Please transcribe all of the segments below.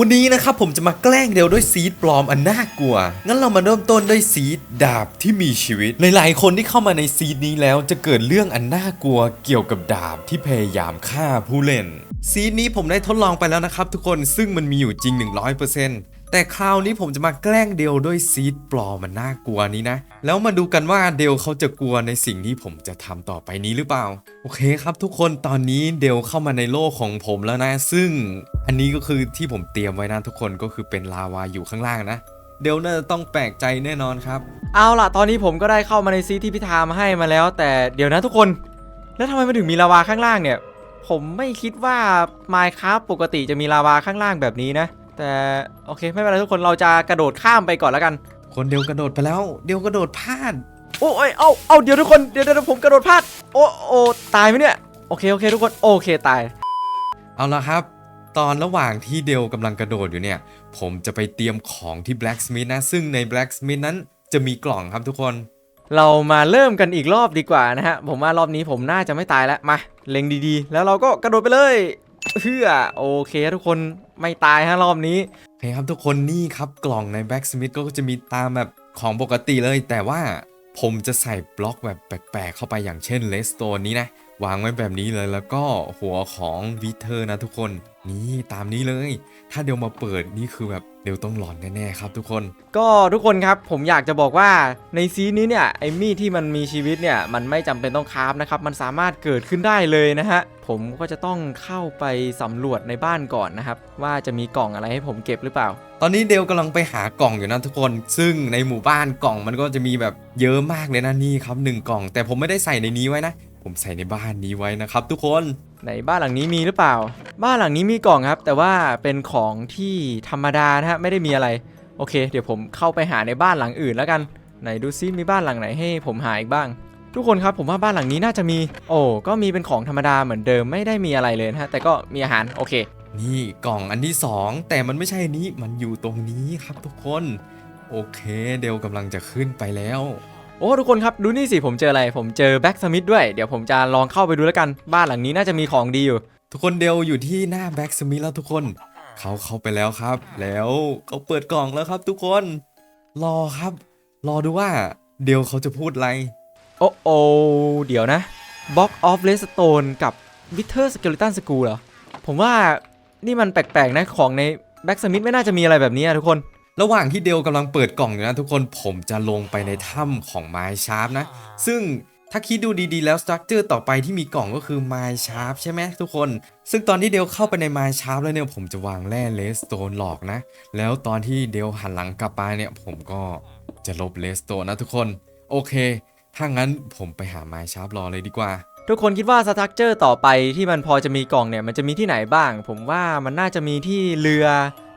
วันนี้นะครับผมจะมาแกล้งเร็วด้วยซีดปลอมอันน่ากลัว งั้นเรามาเริ่มต้นด้วยซีดดาบที่มีชีวิต หลายๆ คนที่เข้ามาในซีดนี้แล้วจะเกิดเรื่องอันน่ากลัวเกี่ยวกับดาบที่พยายามฆ่าผู้เล่น ซีดนี้ผมได้ทดลองไปแล้วนะครับทุกคนซึ่งมันมีอยู่จริง 100% แต่คราวนี้ผมจะมาแกล้งเดวด้วยซีดปลอมมันน่ากลัวนี้นะ แล้วมาดูกันว่าเดวเขาจะกลัวในสิ่งที่ผมจะทำต่อไปนี้หรือเปล่า โอเคครับทุกคนตอนนี้เดวเข้ามาในโลกของผมแล้วนะ ซึ่งอันนี้ก็คือที่ผมเตรียมไว้นะทุกคนก็คือเป็นลาวาอยู่ข้างล่างนะเดวน่าจะต้องแปลกใจแน่นอนครับ เอาล่ะ ตอนนี้ผมก็ได้เข้ามาในซีที่พิธามาให้มาแล้ว แต่เดี๋ยวนะทุกคน แล้วทำไมมันถึงมีลาวาข้างล่างเนี่ย ผมไม่คิดว่า Minecraft ปกติจะมีลาวาข้างล่างแบบนี้นะ แต่โอเคไม่เป็นไรทุกคนเราจะกระโดดข้ามไปก่อนแล้วกัน คนเดวกระโดดไปแล้ว เดวกระโดดพลาด โอ้ยเอาเอาเดี๋ยวทุกคนเดี๋ยวเดี๋ยวผมกระโดดพลาด โอ้โอ้ตายไหมเนี่ยโอเคโอเคทุกคนโอเคตาย เอาละครับ ตอนระหว่างที่เดลกำลังกระโดดอยู่เนี่ย ผมจะไปเตรียมของที่ Blacksmith นะ ซึ่งใน Blacksmith นั้นจะมีกล่องครับทุกคน เรามาเริ่มกันอีกรอบดีกว่านะฮะ ผมว่ารอบนี้ผมน่าจะไม่ตายแล้วมาเล็งดีๆ แล้วเราก็กระโดดไปเลย เพื่อโอเคทุกคนไม่ตายฮะรอบนี้โอเคครับทุกคนนี่ครับกล่องใน Blacksmith ก็จะมีตามแบบของปกติเลย แต่ว่าผมจะใส่บล็อกแบบแปลกๆเข้าไปอย่างเช่นเลสโตนนี้นะ วางไว้แบบนี้เลยแล้วก็หัวของวิเทอร์นะทุกคน นี่ตามนี้เลย ถ้าเดลมาเปิดนี่คือแบบเดลต้องหลอนแน่ๆครับทุกคน ก็ทุกคนครับผมอยากจะบอกว่าในซีนนี้เนี่ยไอมีดที่มันมีชีวิตเนี่ยมันไม่จำเป็นต้องคราฟนะครับมันสามารถเกิดขึ้นได้เลยนะฮะผมก็จะต้องเข้าไปสำรวจในบ้านก่อนนะครับว่าจะมีกล่องอะไรให้ผมเก็บหรือเปล่า ตอนนี้เดลกำลังไปหากล่องอยู่นะทุกคน ซึ่งในหมู่บ้านกล่องมันก็จะมีแบบเยอะมากเลยนะนี่ครับหนึ่งกล่อง แต่ผมไม่ได้ใส่ในนี้ไว้นะ ผมใส่ในบ้านนี้ไว้นะครับทุกคน ในบ้านหลังนี้มีหรือเปล่า บ้านหลังนี้มีกล่องครับ แต่ว่าเป็นของที่ธรรมดานะฮะไม่ได้มีอะไร โอเค เดี๋ยวผมเข้าไปหาในบ้านหลังอื่นแล้วกันไหนดูซิมีบ้านหลังไหนให้ผมหาอีกบ้าง ทุกคนครับผมว่าบ้านหลังนี้น่าจะมี โอ้ก็มีเป็นของธรรมดาเหมือนเดิมไม่ได้มีอะไรเลยนะฮะแต่ก็มีอาหารโอเค นี่กล่องอันที่สองแต่มันไม่ใช่อันนี้มันอยู่ตรงนี้ครับทุกคน โอเค เดลกำลังจะขึ้นไปแล้ว โอ้ทุกคนครับดูนี่สิผมเจออะไร ผมเจอแบ็กสมิธด้วย เดี๋ยวผมจะลองเข้าไปดูแล้วกันบ้านหลังนี้น่าจะมีของดีอยู่ ทุกคนเดลอยู่ที่หน้าแบ็กสมิธแล้วทุกคน เขาเข้าไปแล้วครับ แล้วเขาเปิดกล่องแล้วครับ ทุกคนรอครับ รอดูว่าเดลเขาจะพูดอะไร โอ้โอเดี๋ยวนะ Box of Redstone กับ Bitter Skeleton School เหรอผมว่านี่มันแปลกๆนะของในแบ็กสมิธไม่น่าจะมีอะไรแบบนี้อะทุกคน ระหว่างที่เดลกำลังเปิดกล่องอยู่นะทุกคนผมจะลงไปในถ้ำของไม้ชาร์ปนะ ซึ่งถ้าคิดดูดีๆ แล้วสตรัคเจอร์ต่อไปที่มีกล่องก็คือไมชาร์ปใช่ไหมทุกคน ซึ่งตอนที่เดลเข้าไปในไมชาร์ปแล้วเนี่ยผมจะวางแร่เลสโตนหลอกนะ แล้วตอนที่เดลหันหลังกลับไปเนี่ย ผมก็จะลบเลสโตนนะทุกคน โอเค ถ้างั้นผมไปหาไมชาร์ปรอเลยดีกว่า ทุกคนคิดว่าสตรัคเจอร์ต่อไปที่มันพอจะมีกล่องเนี่ยมันจะมีที่ไหนบ้าง ผมว่ามันน่าจะมีที่เรือ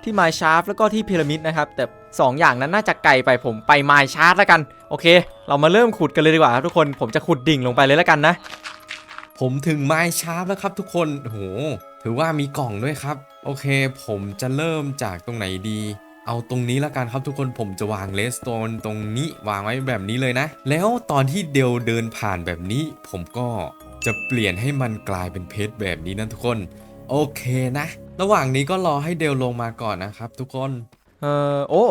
ที่ไมชาร์ฟแล้วก็ที่พีระมิดนะครับ แต่ 2 อย่างนั้นน่าจะไกลไปผมไปไมชาร์ฟแล้วกัน โอเค เรามาเริ่มขุดกันเลยดีกว่าครับทุกคนผมจะขุดดิ่งลงไปเลยแล้วกันนะ ผมถึงไมชาร์ปแล้วครับทุกคนโอ้โหถือว่ามีกล่องด้วยครับ โอเค ผมจะเริ่มจากตรงไหนดี เอาตรงนี้แล้วกันครับทุกคนผมจะวางเลสโตนตรงนี้วางไว้แบบนี้เลยนะ แล้วตอนที่เดลเดินผ่านแบบนี้ ผมก็จะเปลี่ยนให้มันกลายเป็นเพชรแบบนี้นะทุกคน โอเคนะ ระหว่างนี้ก็รอให้เดลลงมาก่อนนะครับ ทุกคน เออโอ้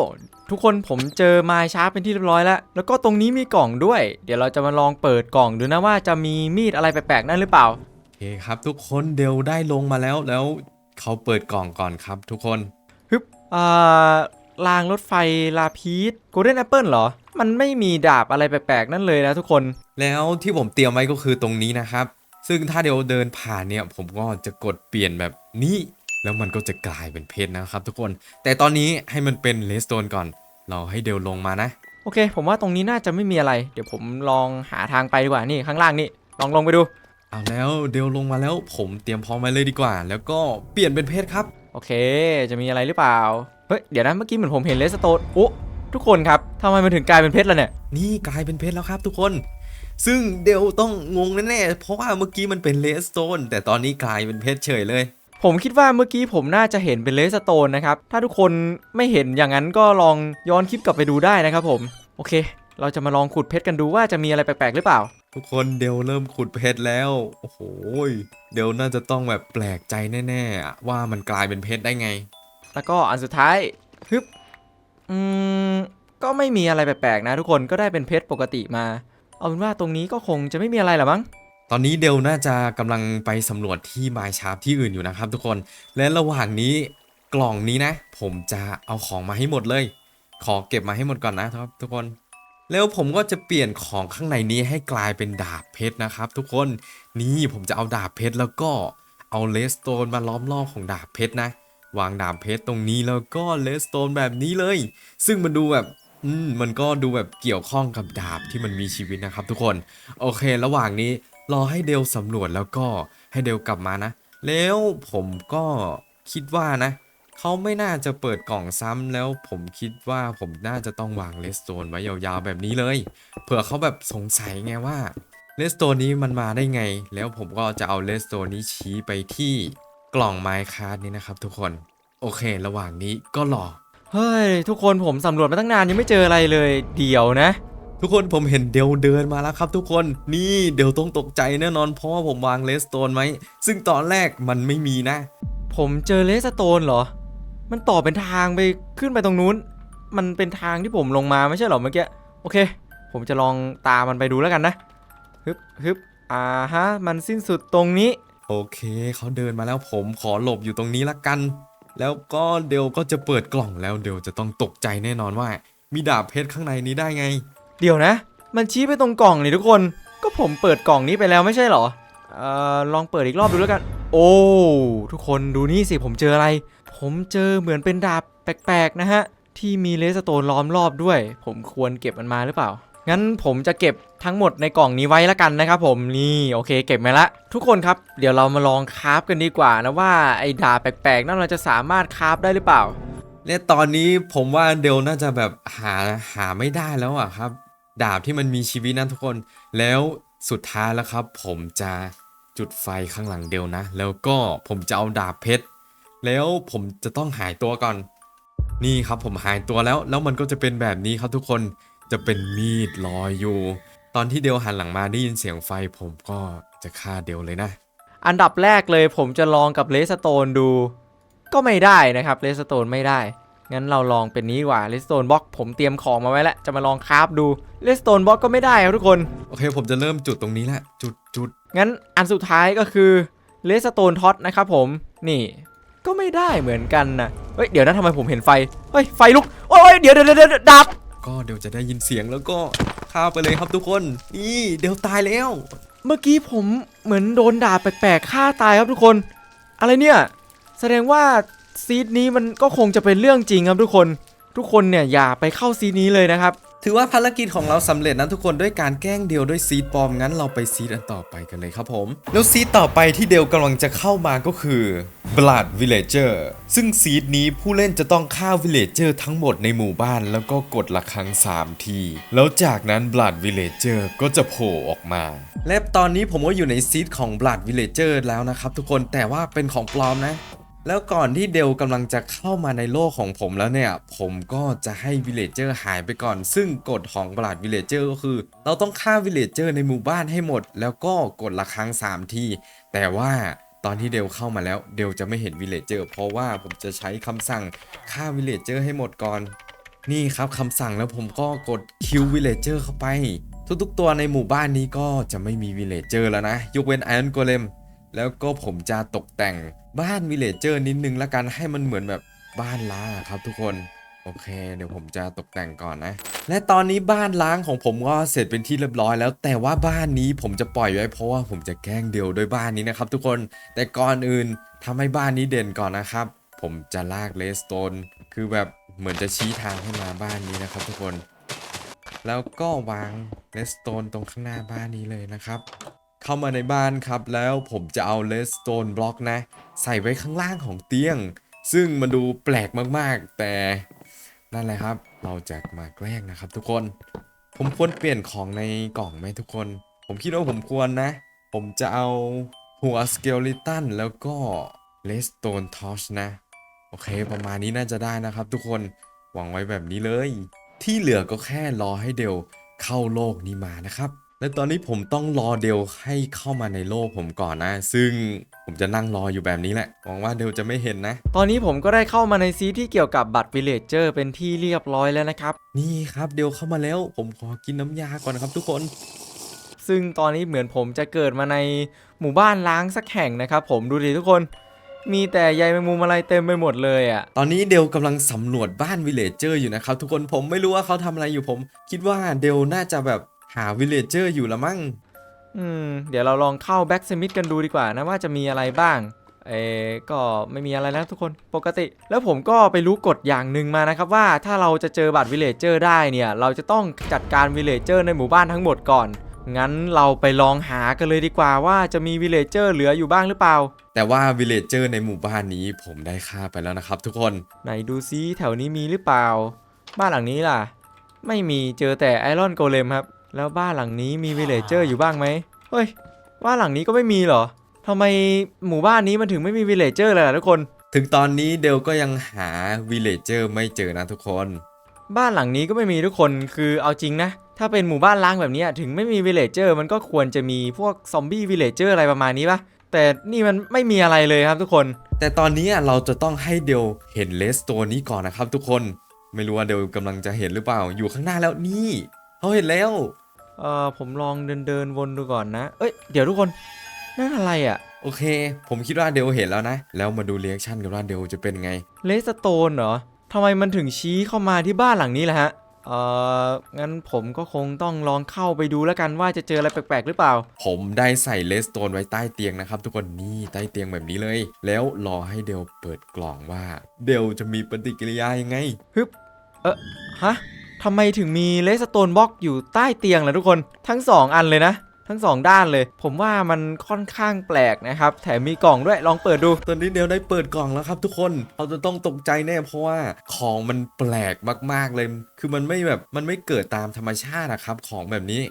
ทุกคนผมเจอไมชาร์ฟเป็นที่เรียบร้อยแล้ว แล้วก็ตรงนี้มีกล่องด้วย เดี๋ยวเราจะมาลองเปิดกล่องดูนะว่าจะมีมีดอะไรแปลกๆนั่นหรือเปล่าโอเคครับ ทุกคนเดลได้ลงมาแล้วแล้วเขาเปิดกล่องก่อนครับ ทุกคนฮึบอ่ารางรถไฟลาพีสโกลเด้นแอปเปิลเหรอ มันไม่มีดาบอะไรแปลกๆนั่นเลยนะทุกคน แล้วที่ผมเตรียมไว้ก็คือตรงนี้นะครับ ซึ่งถ้าเดี๋ยวเดินผ่านเนี่ยผมก็จะกดเปลี่ยนแบบนี้ แล้วมันก็จะกลายเป็นเพชรนะครับทุกคน แต่ตอนนี้ให้มันเป็นเลสโตนก่อน เราให้เดลลงมานะ โอเค ผมว่าตรงนี้น่าจะไม่มีอะไร เดี๋ยวผมลองหาทางไปดีกว่านี่ข้างล่างนี่ลองลงไปดู เอาแล้วเดลลงมาแล้วผมเตรียมพร้อมไว้เลยดีกว่า แล้วก็เปลี่ยนเป็นเพชรครับ โอเค จะมีอะไรหรือเปล่า เฮ้ยเดี๋ยวนะเมื่อกี้เหมือนผมเห็นเลสโตนโอ้ทุกคนครับทำไมมันถึงกลายเป็นเพชรล่ะเนี่ย นี่กลายเป็นเพชรแล้วครับทุกคน ซึ่งเดลต้องงงแน่ๆ เพราะว่าเมื่อกี้มันเป็นเลสโตนแต่ตอนนี้กลายเป็นเพชรเฉยเลย ผมคิดว่าเมื่อกี้ผมน่าจะเห็นเป็นเลสโตนนะครับ ถ้าทุกคนไม่เห็นอย่างนั้นก็ลองย้อนคลิปกลับไปดูได้นะครับผม โอเค เราจะมาลองขุดเพชรกันดูว่าจะมีอะไรแปลกๆหรือเปล่า ทุกคนเดลเริ่มขุดเพชรแล้ว โอ้โหยเดลน่าจะต้องแบบแปลกใจแน่ๆอะว่ามันกลายเป็นเพชรได้ไง แล้วก็อันสุดท้ายฮึบ อืม ก็ไม่มีอะไรแปลกๆนะ ทุกคน ก็ได้เป็นเพชรปกติมา เอาเป็นว่าตรงนี้ก็คงจะไม่มีอะไรหรอมั้งตอนนี้เดลน่าจะกำลังไปสำรวจที่มายชาร์ปที่อื่นอยู่นะครับทุกคนและระหว่างนี้กล่องนี้นะ ผมจะเอาของมาให้หมดเลย ขอเก็บมาให้หมดก่อนนะครับ ทุกคน แล้วผมก็จะเปลี่ยนของข้างในนี้ให้กลายเป็นดาบเพชรนะครับ ทุกคนนี่ผมจะเอาดาบเพชรแล้วก็เอาเลสโตนมาล้อมรอบของดาบเพชรนะ วางดาบเพชรตรงนี้แล้วก็เลสโตนแบบนี้เลย ซึ่งมันดูแบบ อืมมันก็ดูแบบเกี่ยวข้องกับดาบที่มันมีชีวิตนะครับ ทุกคน โอเค ระหว่างนี้รอให้เดลสำรวจแล้วก็ให้เดลกลับมานะ แล้วผมก็คิดว่านะเขาไม่น่าจะเปิดกล่องซ้ำแล้วผมคิดว่าผมน่าจะต้องวางเลสโตนไว้ยาวๆแบบนี้เลย เผื่อเขาแบบสงสัยไงว่าเลสโตนนี้มันมาได้ไง แล้วผมก็จะเอาเลสโตนนี้ชี้ไปที่กล่องไมค์คาร์ดนี้นะครับทุกคน โอเค ระหว่างนี้ก็รอ เฮ้ย ทุกคนผมสำรวจมาตั้งนานยังไม่เจออะไรเลยเดี๋ยวนะ ทุกคนผมเห็นเดลเดินมาแล้วครับ ทุกคนนี่เดลต้องตกใจแน่นอนเพราะว่าผมวางเลสโตนไว้ซึ่งตอนแรกมันไม่มีนะ ผมเจอเลสโตนเหรอ มันต่อเป็นทางไปขึ้นไปตรงนู้น มันเป็นทางที่ผมลงมาไม่ใช่เหรอเมื่อกี้โอเค ผมจะลองตามมันไปดูแล้วกันนะฮึบฮึบอ่าฮะมันสิ้นสุดตรงนี้ โอเคเขาเดินมาแล้วผมขอหลบอยู่ตรงนี้ละกัน แล้วก็เดลก็จะเปิดกล่องแล้วเดลจะต้องตกใจแน่นอนว่า มีดาบเพชรข้างในนี้ได้ไง เดี๋ยวนะ มันชี้ไปตรงกล่องนี่ทุกคน ก็ผมเปิดกล่องนี้ไปแล้วไม่ใช่เหรอเอ่อลองเปิดอีกรอบดูแล้วกัน โอ้ทุกคนดูนี่สิผมเจออะไร ผมเจอเหมือนเป็นดาบแปลกๆนะฮะที่มีเลสโตนล้อมรอบด้วย ผมควรเก็บมันมาหรือเปล่า งั้นผมจะเก็บ ทั้งหมดในกล่องนี้ไว้ละกันนะครับผมนี่โอเคเก็บมาละ ทุกคนครับเดี๋ยวเรามาลองคราฟกันดีกว่านะว่าไอ้ดาบแปลกๆนั่นเราจะสามารถคราฟได้หรือเปล่าและตอนนี้ผมว่าเดลน่าจะแบบหาหาไม่ได้แล้วอะครับ ดาบที่มันมีชีวิตนะทุกคน แล้วสุดท้ายแล้วครับ ผมจะจุดไฟข้างหลังเดลนะ แล้วก็ผมจะเอาดาบเพชรแล้วผมจะต้องหายตัวก่อน นี่ครับผมหายตัวแล้ว แล้วมันก็จะเป็นแบบนี้ครับทุกคนจะเป็นมีดลอยอยู่ ตอนที่เดลหันหลังมาได้ยินเสียงไฟผมก็จะฆ่าเดลเลยนะ อันดับแรกเลยผมจะลองกับเลสโตนดู ก็ไม่ได้นะครับเลสโตนไม่ได้ งั้นเราลองเป็นนี้ดีกว่าเลสโตนบล็อกผมเตรียมของมาไว้แล้ว จะมาลองคราฟดูเลสโตนบล็อกก็ไม่ได้ครับทุกคน โอเคผมจะเริ่มจุดตรงนี้ละจุดจุดงั้นอันสุดท้ายก็คือเลสโตนท็อตนะครับผมนี่ก็ไม่ได้เหมือนกันนะเฮ้ยเดี๋ยวนะทำไมผมเห็นไฟ เฮ้ยไฟลุก โอ้ยเดี๋ยวเดี๋ยวเดี๋ยวเดี๋ยวดับ ก็เดี๋ยวจะได้ยินเสียงแล้วก็ฆ่าไปเลยครับทุกคน นี่เดียวตายแล้ว เมื่อกี้ผมเหมือนโดนด่าแปลกๆฆ่าตายครับทุกคน อะไรเนี่ย แสดงว่าซีดนี้มันก็คงจะเป็นเรื่องจริงครับทุกคน ทุกคนเนี่ยอย่าไปเข้าซีดนี้เลยนะครับ ถือว่าภารกิจของเราสำเร็จนะทุกคนด้วยการแกล้งเดลด้วยซีดปลอมงั้นเราไปซีดอันต่อไปกันเลยครับผม แล้วซีดต่อไปที่เดลกำลังจะเข้ามาก็คือ Blood Villager ซึ่งซีดนี้ผู้เล่นจะต้องฆ่า Villager ทั้งหมดในหมู่บ้านแล้วก็กดละครั้ง 3 ที แล้วจากนั้น Blood Villager ก็จะโผล่ออกมา และตอนนี้ผมก็อยู่ในซีดของ Blood Villager แล้วนะครับทุกคนแต่ว่าเป็นของปลอมนะ แล้วก่อนที่เดลกำลังจะเข้ามาในโลกของผมแล้วเนี่ย ผมก็จะให้วิลเลจเจอร์หายไปก่อน ซึ่งกฎของบลาดวิลเลจเจอร์ก็คือ เราต้องฆ่าวิลเลจเจอร์ในหมู่บ้านให้หมด แล้วก็กดละครั้ง3ทีแต่ว่าตอนที่เดลเข้ามาแล้วเดลจะไม่เห็นวิลเลจเจอร์เพราะว่าผมจะใช้คำสั่งฆ่าวิลเลจเจอร์ให้หมดก่อน นี่ครับคำสั่งแล้วผมก็กดคิววิลเลจเจอร์เข้าไป ทุกๆตัวในหมู่บ้านนี้ก็จะไม่มีวิลเลจเจอร์แล้วนะ ยกเว้นไอรอนโกเลมแล้วก็ผมจะตกแต่ง บ้านวิลเลจเจอร์นิดนึงละกันให้มันเหมือนแบบบ้านล้างครับทุกคน โอเค เดี๋ยวผมจะตกแต่งก่อนนะ และตอนนี้บ้านล้างของผมก็เสร็จเป็นที่เรียบร้อยแล้ว แต่ว่าบ้านนี้ผมจะปล่อยไว้เพราะว่าผมจะแกล้งเดียวด้วยบ้านนี้นะครับ ทุกคนแต่ก่อนอื่นทำให้บ้านนี้เด่นก่อนนะครับ ผมจะลากเลสโตนคือแบบเหมือนจะชี้ทางให้มาบ้านนี้นะครับ ทุกคน แล้วก็วางเลสโตนตรงข้างหน้าบ้านนี้เลยนะครับ เข้ามาในบ้านครับ แล้วผมจะเอาเลสโตนบล็อกนะ ใส่ไว้ข้างล่างของเตียง ซึ่งมันดูแปลกมากๆ แต่นั่นแหละครับ เราจะมาแกล้งนะครับ ทุกคน ผมควรเปลี่ยนของในกล่องไหมทุกคน ผมคิดว่าผมควรนะ ผมจะเอาหัวสเกลิตันแล้วก็เลสโตนทอชนะ โอเค ประมาณนี้น่าจะได้นะครับ ทุกคนหวังไว้แบบนี้เลย ที่เหลือก็แค่รอให้เดลเข้าโลกนี้มานะครับ และตอนนี้ผมต้องรอเดลให้เข้ามาในโลกผมก่อนนะ ซึ่งผมจะนั่งรออยู่แบบนี้แหละ หวังว่าเดลจะไม่เห็นนะ ตอนนี้ผมก็ได้เข้ามาในซีที่เกี่ยวกับบัตรวิลเลจเจอร์เป็นที่เรียบร้อยแล้วนะครับ นี่ครับเดลเข้ามาแล้ว ผมขอกินน้ำยาก่อนนะครับทุกคน ซึ่งตอนนี้เหมือนผมจะเกิดมาในหมู่บ้านล้างสักแห่งนะครับ ผมดูดิทุกคน มีแต่ใยแมงมุมอะไรเต็มไปหมดเลยอะ่ะ ตอนนี้เดลกำลังสำรวจบ้านวิลเลจเจอร์อยู่นะครับทุกคน ผมไม่รู้ว่าเขาทำอะไรอยู่ผม คิดว่าเดลน่าจะแบบ หาวิลเลจเจอร์อยู่ละมั้งอืมเดี๋ยวเราลองเข้าแบ็กสมิธกันดูดีกว่านะว่าจะมีอะไรบ้าง เออก็ไม่มีอะไรแล้วทุกคนปกติ แล้วผมก็ไปรู้กฎอย่างหนึ่งมานะครับว่าถ้าเราจะเจอบัตรวิลเลจเจอร์ได้เนี่ย เราจะต้องจัดการวิลเลจเจอร์ในหมู่บ้านทั้งหมดก่อน งั้นเราไปลองหากันเลยดีกว่าว่าจะมีวิลเลจเจอร์เหลืออยู่บ้างหรือเปล่า แต่ว่าวิลเลจเจอร์ในหมู่บ้านนี้ผมได้ฆ่าไปแล้วนะครับ ทุกคน ไหนดูซิแถวนี้มีหรือเปล่า บ้านหลังนี้ล่ะ ไม่มีเจอแต่ไอรอนโกเลมครับ แล้วบ้านหลังนี้มีวิลเลจเจอร์อยู่บ้างไหมเฮ้ยบ้านหลังนี้ก็ไม่มีเหรอทำไมหมู่บ้านนี้มันถึงไม่มีวิลเลจเจอร์เลยล่ะทุกคน ถึงตอนนี้เดลก็ยังหาวิลเลจเจอร์ไม่เจอนะทุกคน บ้านหลังนี้ก็ไม่มีทุกคนคือเอาจริงนะ ถ้าเป็นหมู่บ้านล้างแบบเนี้ยถึงไม่มีวิลเลจเจอร์มันก็ควรจะมีพวกซอมบี้วิลเลจเจอร์อะไรประมาณนี้ปะแต่นี่มันไม่มีอะไรเลยครับทุกคน แต่ตอนนี้เราจะต้องให้เดลเห็นเลสตัวนี้ก่อนนะครับทุกคน ไม่รู้ว่าเดลกำลังจะเห็นหรือเปล่าอยู่ข้างหน้าแล้วนี่เขาเห็นแล้ว เอ่อผมลองเดินเดินๆวนดูก่อนนะ เอ้ย เดี๋ยวทุกคนนั่นอะไรอะ่ะ โอเค ผมคิดว่าเดลเห็นแล้วนะ แล้วมาดูเรีแอคชั่นกันว่าเดลจะเป็นไง เลสโตนเหรอทำไมมันถึงชี้เข้ามาที่บ้านหลังนี้ล่ะฮะ เอ่องั้นผมก็คงต้องลองเข้าไปดูแล้วกันว่าจะเจออะไรแปลกๆหรือเปล่า ผมได้ใส่เลสโตนไว้ใต้เตียงนะครับ ทุกคนนี่ใต้เตียงแบบนี้เลย แล้วรอให้เดลเปิดกล่องว่า เดลจะมีปฏิกิริยายังไงเออฮะ ทำไมถึงมีเลสโตนบล็อกอยู่ใต้เตียงล่ะทุกคนทั้งสองอันเลยนะ ทั้งสองด้านเลย ผมว่ามันค่อนข้างแปลกนะครับ แถมมีกล่องด้วยลองเปิดดู ตอนนี้เดลได้เปิดกล่องแล้วครับทุกคนเราจะต้องตกใจแน่เพราะว่าของมันแปลกมากๆเลย คือมันไม่แบบมันไม่เกิดตามธรรมชาตินะครับของแบบนี้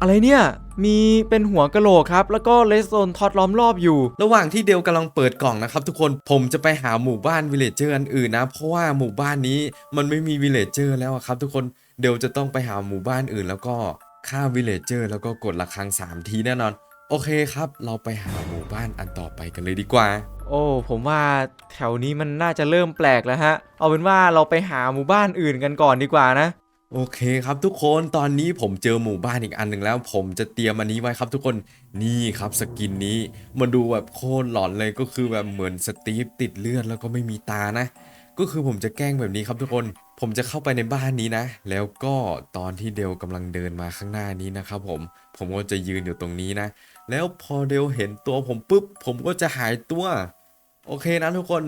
อะไรเนี่ยมีเป็นหัวกะโหลกครับ แล้วก็เลสโตนทอดล้อมรอบอยู่ ระหว่างที่เดลกำลังเปิดกล่องนะครับทุกคนผมจะไปหาหมู่บ้านวิลเลจเจอร์อันอื่นนะ เพราะว่าหมู่บ้านนี้มันไม่มีวิลเลจเจอร์แล้วอะครับทุกคนเดลจะต้องไปหาหมู่บ้านอื่นแล้วก็ ฆ่าวิลเลจเจอร์แล้วก็กดระฆัง 3 ทีแน่นอน โอเคครับ เราไปหาหมู่บ้านอันต่อไปกันเลยดีกว่า โอ้ผมว่าแถวนี้มันน่าจะเริ่มแปลกแล้วฮะ เอาเป็นว่าเราไปหาหมู่บ้านอื่นกันก่อนดีกว่านะ โอเคครับทุกคนตอนนี้ผมเจอหมู่บ้านอีกอันหนึ่งแล้ว ผมจะเตรียมอันนี้ไว้ครับทุกคนนี่ครับสกินนี้มันดูแบบโคตรหลอนเลยก็คือแบบเหมือนสตีฟติดเลือดแล้วก็ไม่มีตานะ ก็คือผมจะแกล้งแบบนี้ครับทุกคน ผมจะเข้าไปในบ้านนี้นะ แล้วก็ตอนที่เดลกำลังเดินมาข้างหน้านี้นะครับผม ผมก็จะยืนอยู่ตรงนี้นะ แล้วพอเดลเห็นตัวผมปุ๊บ ผมก็จะหายตัว โอเคนะทุกคน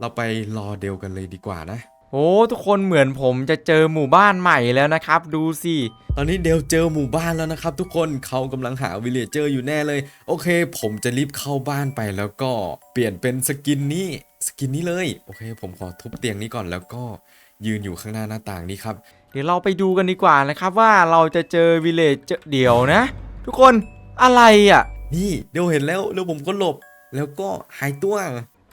เราไปรอเดลกันเลยดีกว่านะโอ้ทุกคนเหมือนผมจะเจอหมู่บ้านใหม่แล้วนะครับ ดูสิ ตอนนี้เดลเจอหมู่บ้านแล้วนะครับ ทุกคนเขากำลังหาวิลเลจเจอร์อยู่แน่เลย โอเค ผมจะรีบเข้าบ้านไปแล้วก็เปลี่ยนเป็นสกินนี้ สกินนี้เลย โอเค ผมขอทุบเตียงนี้ก่อนแล้วก็ยืนอยู่ข้างหน้าหน้าต่างนี้ครับ เดี๋ยวเราไปดูกันดีกว่านะครับว่าเราจะเจอวิลเลจเดี๋ยวนะ ทุกคนอะไรอะ่ะ นี่เดลเห็นแล้วแล้วผมก็หลบ แล้วก็หายตัว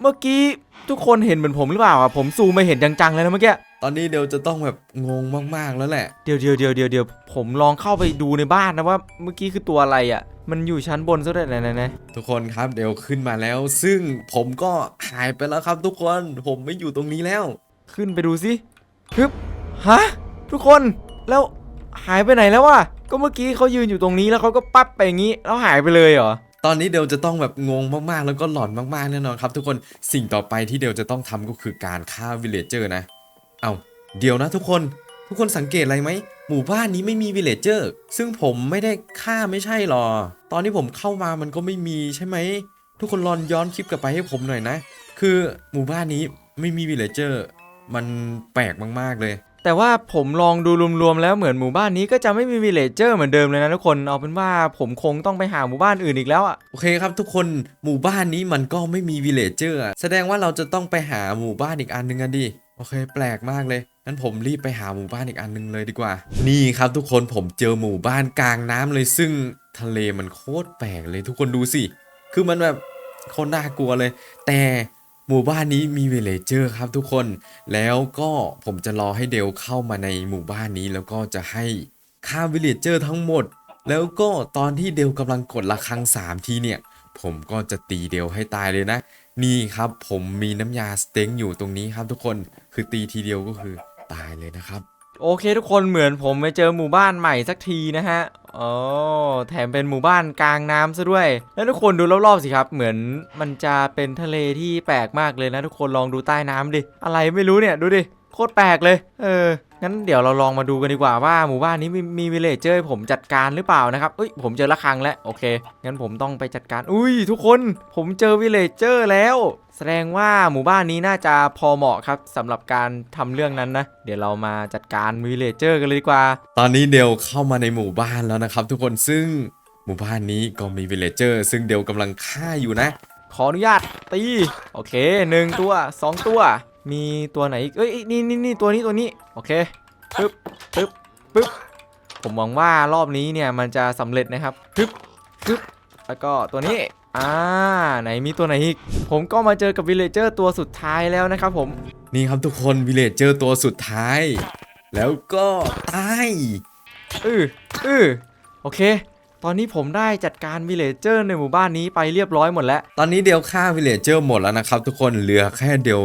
เมื่อกี้ทุกคนเห็นเหมือนผมหรือเปล่าอะผมซูมไปเห็นจังๆเลยนะเมื่อกี้ตอนนี้เดลจะต้องแบบงงมากๆแล้วแหละเดี๋ยวเดี๋ยวเดี๋ยวเดี๋ยวเดี๋ยวผมลองเข้าไปดูในบ้านนะว่า เมื่อกี้คือตัวอะไรอะ มันอยู่ชั้นบนซะด้วยไหนๆๆทุกคนครับเดลขึ้นมาแล้ว ซึ่งผมก็หายไปแล้วครับทุกคนผมไม่อยู่ตรงนี้แล้ว ขึ้นไปดูสิฮึบฮะทุกคนแล้วหายไปไหนแล้ววะก็เมื่อกี้เขายืนอยู่ตรงนี้แล้วเขาก็ปั๊บไปอย่างนี้แล้วหายไปเลยเหรอตอนนี้เดลจะต้องแบบงงมากๆ แล้วก็หลอนมากๆแน่นอนครับ ทุกคนสิ่งต่อไปที่เดลจะต้องทำก็คือการฆ่าวิลเลจเจอร์นะ เอาเดี๋ยวนะทุกคนทุกคนสังเกตอะไรไหม หมู่บ้านนี้ไม่มีวิลเลจเจอร์ ซึ่งผมไม่ได้ฆ่าไม่ใช่หรอ ตอนที่ผมเข้ามามันก็ไม่มีใช่ไหม ทุกคนลองย้อนคลิปกลับไปให้ผมหน่อยนะ คือหมู่บ้านนี้ไม่มีวิลเลจเจอร์ มันแปลกมากๆเลย แต่ว่าผมลองดูรวมๆแล้วเหมือนหมู่บ้านนี้ก็จะไม่มีวิลเลจเจอร์เหมือนเดิมเลยนะทุกคน เอาเป็นว่าผมคงต้องไปหาหมู่บ้านอื่นอีกแล้วอะ โอเคครับทุกคน หมู่บ้านนี้มันก็ไม่มีวิลเลจเจอร์ แสดงว่าเราจะต้องไปหาหมู่บ้านอีกอันหนึงกันดิ โอเค แปลกมากเลยงั้นผมรีบไปหาหมู่บ้านอีกอันหนึงเลยดีกว่า นี่ครับทุกคนผมเจอหมู่บ้านกลางน้ำเลย ซึ่งทะเลมันโคตรแปลกเลยทุกคนดูสิ คือมันแบบโคตรน่ากลัวเลย แต่หมู่บ้านนี้มีวิลเลจเจอร์ครับทุกคน แล้วก็ผมจะรอให้เดลเข้ามาในหมู่บ้านนี้ แล้วก็จะให้ฆ่าวิลเลจเจอร์ทั้งหมด แล้วก็ตอนที่เดลกำลังกดระฆังสามทีเนี่ย ผมก็จะตีเดลให้ตายเลยนะ นี่ครับผมมีน้ำยาสเต็งอยู่ตรงนี้ครับทุกคนคือตีทีเดียวก็คือตายเลยนะครับ โอเคทุกคนเหมือนผมไปเจอหมู่บ้านใหม่สักทีนะฮะโอ้แถมเป็นหมู่บ้านกลางน้ำซะด้วย แล้วทุกคนดูรอบๆสิครับ เหมือนมันจะเป็นทะเลที่แปลกมากเลยนะ ทุกคนลองดูใต้น้ำดิ อะไรไม่รู้เนี่ยดูดิ คตรแปลกเลย เออ งั้นเดี๋ยวเราลองมาดูกันดีกว่าว่าหมู่บ้านนี้มีมีวิลเลจเจอร์ให้ผมจัดการหรือเปล่านะครับเอ้ยผมเจอละครังแล้วโอเค งั้นผมต้องไปจัดการ อุ้ยทุกคนผมเจอวิลเลจเจอร์แล้ว แสดงว่าหมู่บ้านนี้น่าจะพอเหมาะครับสำหรับการทำเรื่องนั้นนะ เดี๋ยวเรามาจัดการวิลเลจเจอร์กันเลยดีกว่า ตอนนี้เดลเข้ามาในหมู่บ้านแล้วนะครับ ทุกคนซึ่งหมู่บ้านนี้ก็มีวิลเลเจอร์ซึ่งเดลกำลังฆ่าอยู่นะ ขออนุญาตตี โอเคหนึ่งตัวสองตัว มีตัวไหนอีกเอ้ยนี่นี่นี่ตัวนี้ตัวนี้โอเคปึ๊บปึ๊บปึ๊บผมหวังว่ารอบนี้เนี่ยมันจะสำเร็จนะครับปึ๊บปึ๊บแล้วก็ตัวนี้อ่าไหนมีตัวไหนอีก ผมก็มาเจอกับวิลเลเจอร์ตัวสุดท้ายแล้วนะครับผมนี่ครับทุกคนวิลเลเจอร์ตัวสุดท้าย แล้วก็ตายอืออือโอเค ตอนนี้ผมได้จัดการวิลเลเจอร์ในหมู่บ้านนี้ไปเรียบร้อยหมดแล้ว ตอนนี้เดลฆ่าวิลเลเจอร์หมดแล้วนะครับทุกคนเหลือแค่เดล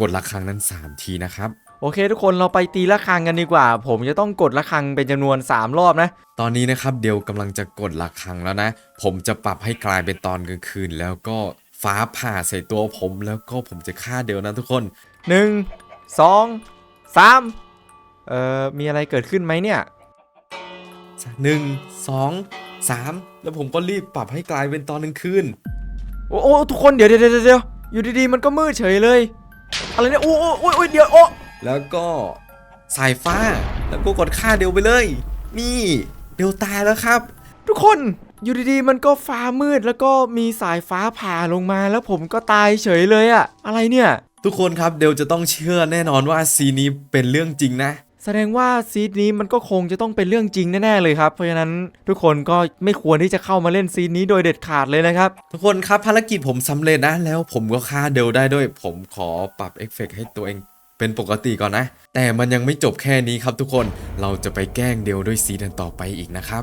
กดระฆังนั้น 3 ทีนะครับ โอเค ทุกคนเราไปตีละครังกันดีกว่า ผมจะต้องกดละครังเป็นจำนวน 3 รอบนะ ตอนนี้นะครับเดลกำลังจะกดระฆังแล้วนะ ผมจะปรับให้กลายเป็นตอนกลางคืน แล้วก็ฟ้าผ่าใส่ตัวผม แล้วก็ผมจะฆ่าเดลนะทุกคน 1 2 3เอ่อมีอะไรเกิดขึ้นไหมเนี่ยหนึ่งสองสามแล้วผมก็รีบปรับให้กลายเป็นตอนกลางคืน โอ้โอ้ทุกคนเดี๋ยวเดี๋ยวเดี๋ยวเดี๋ยวอยู่ดีๆ มันก็มืดเฉยเลย อะไรเนี่ยโอ้โอ้โอ้ยโอ้ยเดี๋ยวโอ้แล้วก็สายฟ้า แล้วก็กดฆ่าเดลไปเลย นี่เดลตายแล้วครับ ทุกคนอยู่ดีๆมันก็ฟ้ามืดแล้วก็มีสายฟ้าผ่าลงมาแล้วผมก็ตายเฉยเลยอะอะไรเนี่ย ทุกคนครับเดลจะต้องเชื่อแน่นอนว่าซีนนี้เป็นเรื่องจริงนะ แสดงว่าซีดนี้มันก็คงจะต้องเป็นเรื่องจริงแน่ๆเลยครับ เพราะฉะนั้นทุกคนก็ไม่ควรที่จะเข้ามาเล่นซีนนี้โดยเด็ดขาดเลยนะครับ ทุกคนครับภารกิจผมสำเร็จนะ แล้วผมก็ฆ่าเดลได้ด้วย ผมขอปรับเอฟเฟกต์ให้ตัวเองเป็นปกติก่อนนะ แต่มันยังไม่จบแค่นี้ครับทุกคนเราจะไปแกล้งเดลด้วยซีดันต่อไปอีกนะครับ